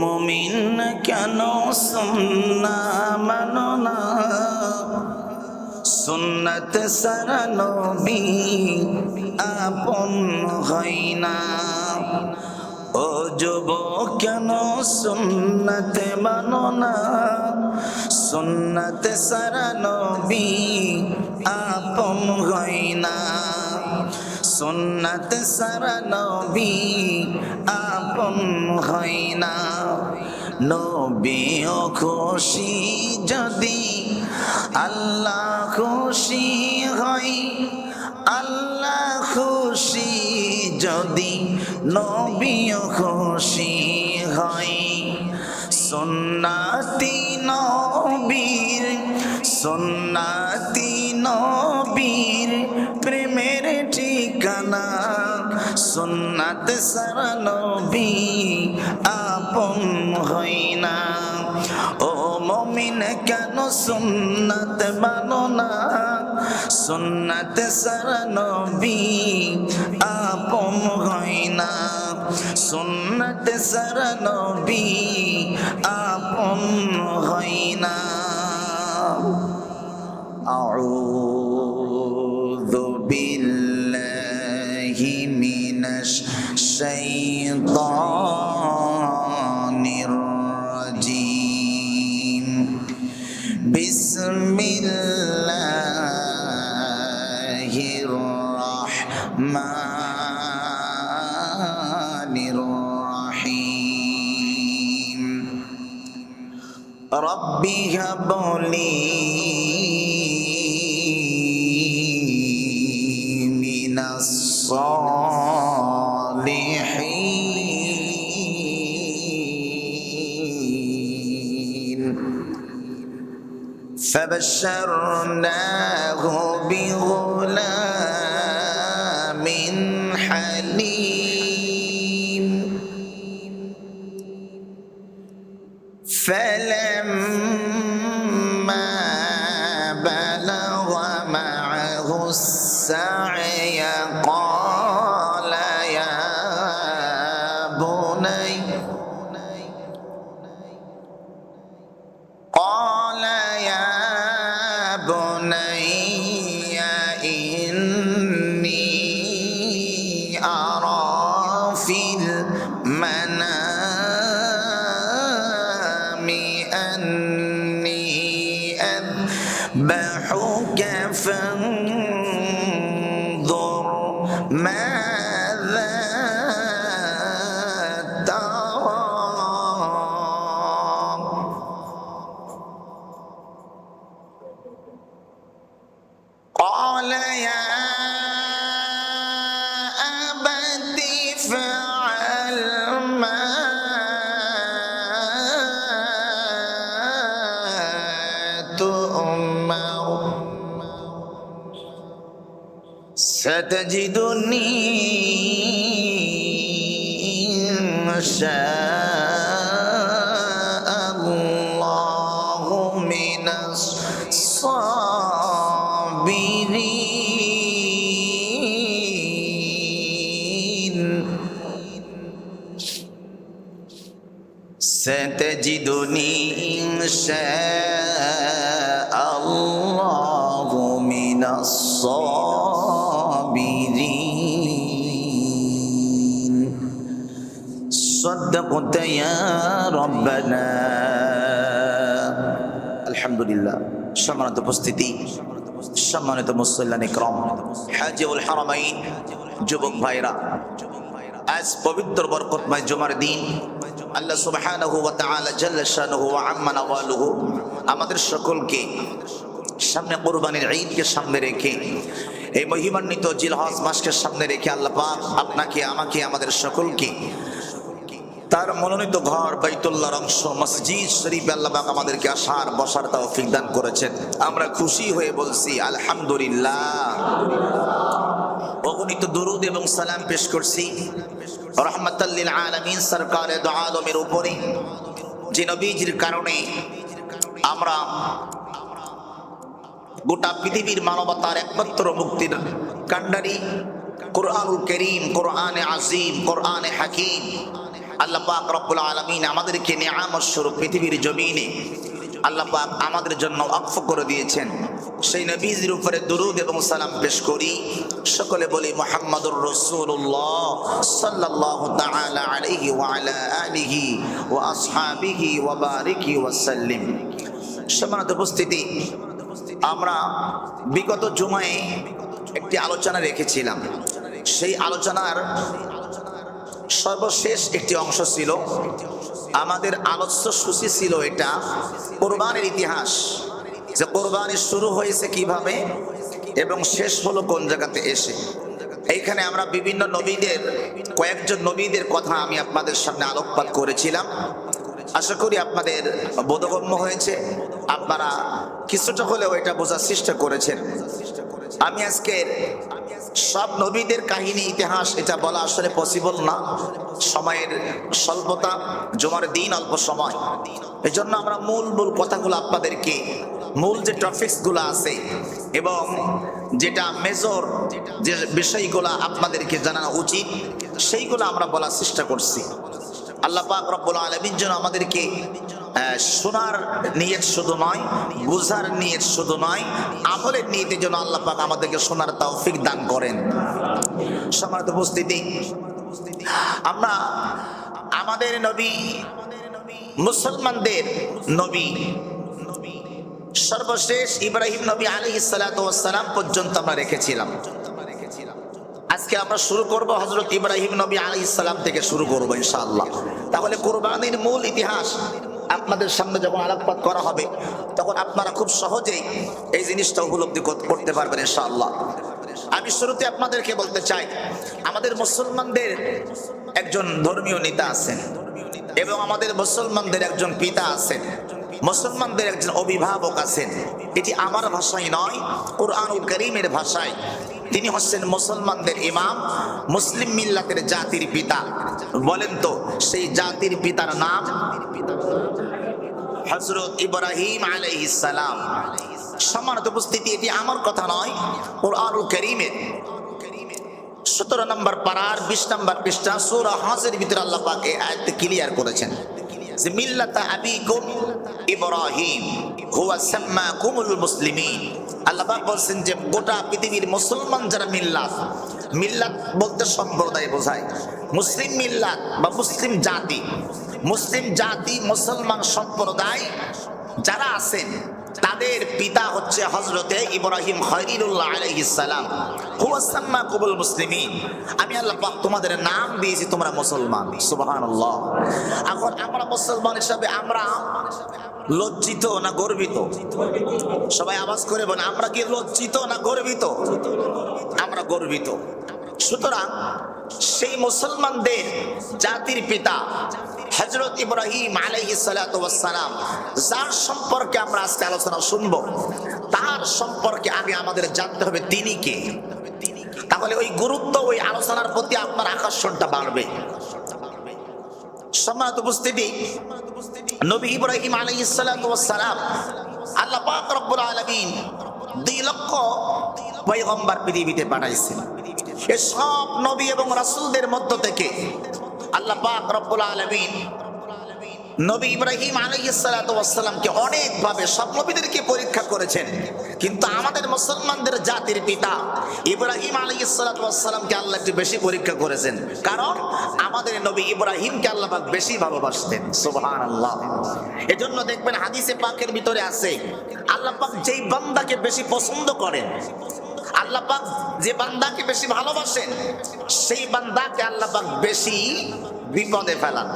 মুমিন কেন সুন্না মানো না? সুন্নত সারা নবী আপন হয় না। ও যুব কেন সুন্নতে মানো না? সুন্নত সারা নবী আপন হয় না। সুন্নত সারা নবী আপন হয় না। নবীও খুশি যদি আল্লাহ খুশি হয়, আল্লাহ খুশি যদি নবীও খুশি হয়। সুন্নাতি নবীর সুন্নাতি সুন্নাত সারা নবী আপন হয় না ও মমিন কেন সুন্নাত মানো না সুন্নাত সারা নবী আপন হয় না সুন্নাত সারা নবী আপন হয় না أعوذ بالله الشيطان الرجيم. بسم الله الرحمن الرحيم. رب هب لي فبشرناه بغلام حليم. নাই ستجدني إن شاء الله من الصابرين ستجدني إن شاء الله من الصابرين صدقت يا ربنا আলহামদুলিল্লাহ সম্মানিত উপস্থিতি সম্মানিত মুসল্লান ইকরাম হাজিউল হারামাইন যুবক ভাইরা আজ পবিত্র বরকতময় জুমার দিন আল্লাহ সুবহানাহু ওয়া তাআলা জাল্লা শানুহু ওয়া আম্মা নাওয়ালুহু আমাদের সকলকে সামনে কোরবানির ঈদকে সামনে রেখে এই মহিমান্বিত জিলহজ মাসকে সামনে রেখে আল্লাহ পাক আপনাকে, আমাকে, আমাদের সকলকে তার মনোনীত ঘর বাইতুল্লাহর অংশ, মসজিদ শরীফ আল্লাহ পাক আমাদেরকে আসার, বসার তৌফিক দান করেছেন। আমরা খুশি হয়ে বলছি, আলহামদুলিল্লাহ। অগণিত দুরুদ এবং সালাম পেশ করছি। রহমতাল্লিল আলমিন সরকারে দো আলমের উপরে। যে নবীজির কারণে আমরা গোটা পৃথিবীর মানবতার একমাত্র মুক্তির কাণ্ডারি কোরআনুল করিম, কোরআনে আজিম, কোরআনে হাকিম। আল্লাহ পাক রব্বুল আলমিন আমাদেরকে নিয়ামত স্বরূপ পৃথিবীর জমিনে আল্লাহ পাক আমাদের জন্য অক্ষ করে দিয়েছেন। সেই নবীজির উপরে দুরুদ এবং সালাম পেশ করি। সকলে বলি মোহাম্মদুর রসুল্লাহ সাল্লাহ তাআলা আলাইহি আলিহি ওয়া আসহাবিহি ওয়া বারিকি ওয়া সাল্লিম। সম্মানিত উপস্থিতি আমরা বিগত জুমায় একটি আলোচনা রেখেছিলাম। সেই আলোচনার সর্বশেষ একটি অংশ ছিল, আমাদের আলোচ্য সূচি ছিল এটা কোরবানের ইতিহাস, যে কোরবানি শুরু হয়েছে কীভাবে এবং শেষ হলো কোন জায়গাতে এসে। এইখানে আমরা বিভিন্ন নবীদের, কয়েকজন নবীদের কথা আমি আপনাদের সামনে আলোকপাত করেছিলাম। আশা করি আপনাদের বোধগম্য হয়েছে। আপনারা কিছুটা হলেও এটা বোঝার চেষ্টা করেছেন। আমি আজকে সব নবীদের কাহিনী, ইতিহাস, এটা বলা আসলে পসিবল না। সময়ের স্বল্পতা, জমার দিন অল্প সময়। এজন্য আমরা মূল মূল কথাগুলো আপনাদেরকে, মূল যে টপিক্সগুলো আছে এবং যেটা মেজর যে বিষয়গুলো আপনাদেরকে জানানো উচিত, সেইগুলো আমরা বলার চেষ্টা করছি। আল্লাহ পাক রব্বুল আলমিন জন্য আমাদেরকে শোনার নিয়ত শুধু নয় বুঝার নিয়ত শুধু নয়, আমলের নিয়তের জন্য আল্লাহ পাক আমাদেরকে শোনার তৌফিক দান করেন। সমানত উপস্থিতি, আমরা আমাদের নবী, মুসলমানদের নবী, সর্বশেষ ইব্রাহিম নবী আলী সালাম পর্যন্ত আমরা রেখেছিলাম। আজকে আমরা শুরু করব হজরত ইব্রাহিম নবী আলী ইসলাম থেকে শুরু করব ইনশাআল্লাহ। তাহলে কোরবানির মূল ইতিহাস আপনাদের সামনে যখন আলোকপাত করা হবে, তখন আপনারা খুব সহজেই এই জিনিসটা উপলব্ধি করতে পারবেন ইনশাআল্লাহ। আমি শুরুতে আপনাদেরকে বলতে চাই, আমাদের মুসলমানদের একজন ধর্মীয় নেতা আছেন এবং আমাদের মুসলমানদের একজন পিতা আছেন, মুসলমানদের একজন অভিভাবক আছেন। এটি আমার ভাষায় নয়, কোরআনুল করিমের ভাষায়। তিনি হচ্ছেন মুসলমানদের ইমাম, মুসলিম মিল্লাতের জাতির পিতা। বলেন তো, সেই জাতির পিতার নাম? হজরত ইব্রাহিম আলাইহিস সালাম। সম্মানিত উপস্থিতি, এটি আমার কথা নয়, কোরআনুল করিমের। সতেরো নম্বর পাড়ার বিশ নম্বর পৃষ্ঠা, সুরা হাসের ভিতরে আল্লাহ পাক এই আয়াতটি ক্লিয়ার করেছেন। যে মিল্লাতা আবিকুম ইব্রাহিম, হুয়া সাম্মাকুমুল মুসলিমিন। আল্লাহ বলছেন যে গোটা পৃথিবীর মুসলমান যারা মিল্লাত মিল্লাত বলতে সম্প্রদায় বোঝায়। মুসলিম মিল্লাত বা মুসলিম জাতি মুসলিম জাতি, মুসলমান সম্প্রদায় যারা আছেন তাদের পিতা হচ্ছে হজরতে ইব্রাহিম খলিলুল্লাহ আলাইহিসসালাম হুয়া সাম্মাকুমুল মুসলিমিন। আমি আল্লাহ তোমাদের নাম দিয়েছি, তোমরা মুসলমান। সুবহানাল্লাহ। এখন আমরা মুসলমান হিসাবে আমরা লজ্জিত না গর্বিত? সবাই আওয়াজ করে বলেন, আমরা কি লজ্জিত না গর্বিত? আমরা গর্বিত। সুতরাং সেই মুসলমানদের জাতির পিতা হজরত ইব্রাহিম আলাইহি সালাম, যার সম্পর্কে আমরা আজকে আলোচনা শুনব, তার সম্পর্কে আগে আমাদের জানতে হবে তিনি কে। তাহলে ওই গুরুত্ব, ওই আলোচনার প্রতি আপনার আকর্ষণটা বাড়বে। সম্মানিত উপস্থিতি, নবী ইব্রাহিম আলাইহিস সালাম আল্লাহ পাক রব্বুল দুই লক্ষ পয়গম্বর পৃথিবীতে পাঠাইছেন। সব নবী এবং রাসূলদের মধ্য থেকে আল্লাহ পাক রব্বুল আলামিন নবী ইব্রাহিম আলাইসালামকে অনেকভাবে সব নবীদেরকে পরীক্ষা করেছেন। কিন্তু আমাদের মুসলমানদের জাতির পিতা ইব্রাহিম আলাইসালামকে আল্লাহ একটু বেশি পরীক্ষা করেছেন। কারণ আমাদের নবী ইব্রাহিমকে আল্লাহ বেশি ভালোবাসতেন। সুবহান আল্লাহ এজন্য দেখবেন হাদিসে পাকের ভিতরে আছে, আল্লাহ পাক যেই বান্দাকে বেশি পছন্দ করেন আল্লাহ পাক যে বান্দাকে বেশি ভালোবাসেন সেই বান্দাকে আল্লাহ পাক বেশি বিপদে ফেলান।